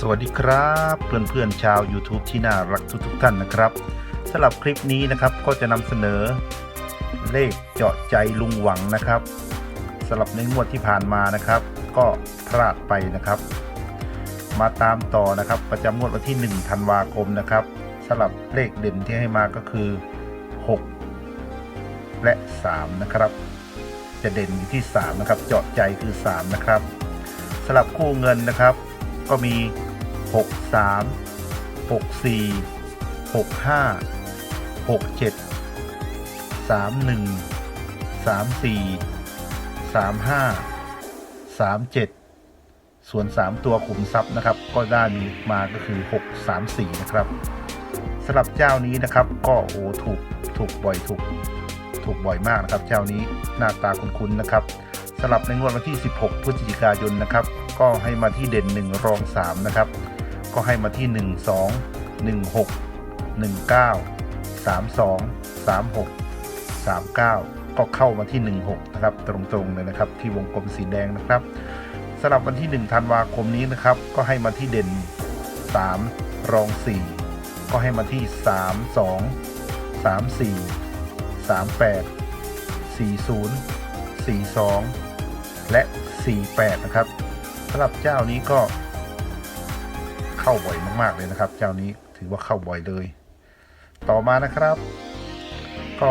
สวัสดีครับ เพื่อนๆชาว YouTube ที่น่ารักทุกๆท่านนะครับสำหรับคลิปนี้นะครับก็จะนำเสนอ เลขเจาะใจลุงหวังนะครับสำหรับในงวดที่ผ่านมานะครับ ก็พลาดไปนะครับ มาตามต่อนะครับ ประจำงวดวันที่1ธันวาคมนะครับสำหรับเลขเด่นที่ให้มาก็คือ 6 และ 3 นะครับ จะเด่นอยู่ที่ 3 นะครับ เจาะใจคือ 3 นะครับสำหรับคู่เงินนะครับ ก็มี 6 3 6 4 6 5 6 7 3 1 3 4 3 5 3 7ส่วน 3 ตัวขุมทรัพย์นะครับ ก็ได้มีมาก็คือ 6 3 4 นะครับสำหรับเจ้านี้นะครับ ก็โอ้ถูกถูกบ่อยถูกถูกบ่อยมากนะครับ เจ้านี้หน้าตาคุ้นๆนะครับสำหรับในงวดวันที่ 16 พฤศจิกายนนะครับ ก็ให้มาที่เด่น 1 รอง 3 นะครับ ก็ให้มาที่ 1 2 1 6 1 9 3 2 3 6 3 9 ก็เข้ามาที่ 1 6 นะครับ ตรงๆเลยนะครับ ที่วงกลมสีแดงนะครับสำหรับวันที่ 1 ธันวาคมนี้นะครับ ก็ให้มาที่เด่น 3 รอง 4 ก็ให้มาที่ 3 2 3 4 3 8 40 42 และ 48 นะครับสำหรับเจ้านี้ก็ เข้าบ่อยมาก ๆ เลยนะครับ เจ้านี้ถือว่าเข้าบ่อยเลย ต่อมานะครับ ก็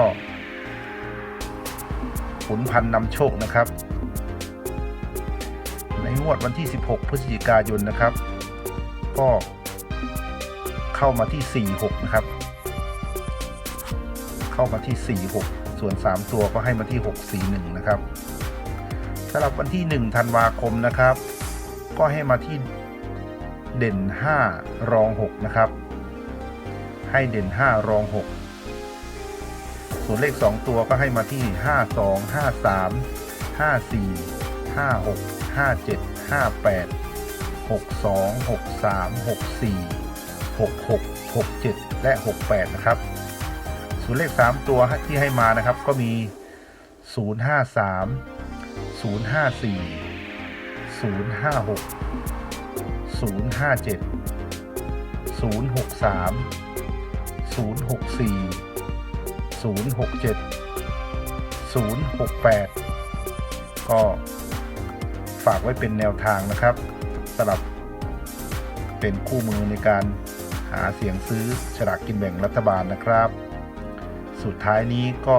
ขุนพันนำโชคนะครับ ในงวดวันที่ 16 พฤศจิกายนนะครับ ก็เข้ามาที่ 46 นะครับ เข้ามาที่ 46 ส่วน 3 ตัวก็ให้มาที่ 641 นะครับสำหรับวันที่ 1 ธันวาคมนะครับ ก็ให้มาที่ เด่น 5 รอง 6 นะครับ ให้เด่น 5 รอง 6 ส่วนเลข 2 ตัวก็ให้มาที่ 52 53 54 56 57 58 62 63 64 66 67 และ 68 นะครับ ส่วนเลข 3 ตัวที่ให้มานะครับก็มี 053 054 056 057 063 064 067 068 ก็ฝากไว้เป็นแนวทางนะครับสำหรับเป็นคู่มือในการหาเสียงซื้อฉลากกินแบ่งรัฐบาลนะครับ สุดท้ายนี้ก็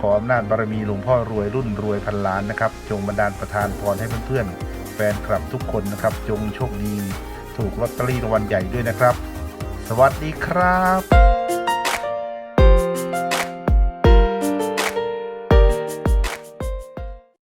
ขออำนาจบารมีหลวงพ่อรวยรุ่นรวยพันล้านนะครับ จงบันดาลประทานพรให้เพื่อนๆ แฟนคลับทุกคนนะครับ จงโชคดี ถูกลอตเตอรี่รางวัลใหญ่ด้วยนะครับ สวัสดีครับ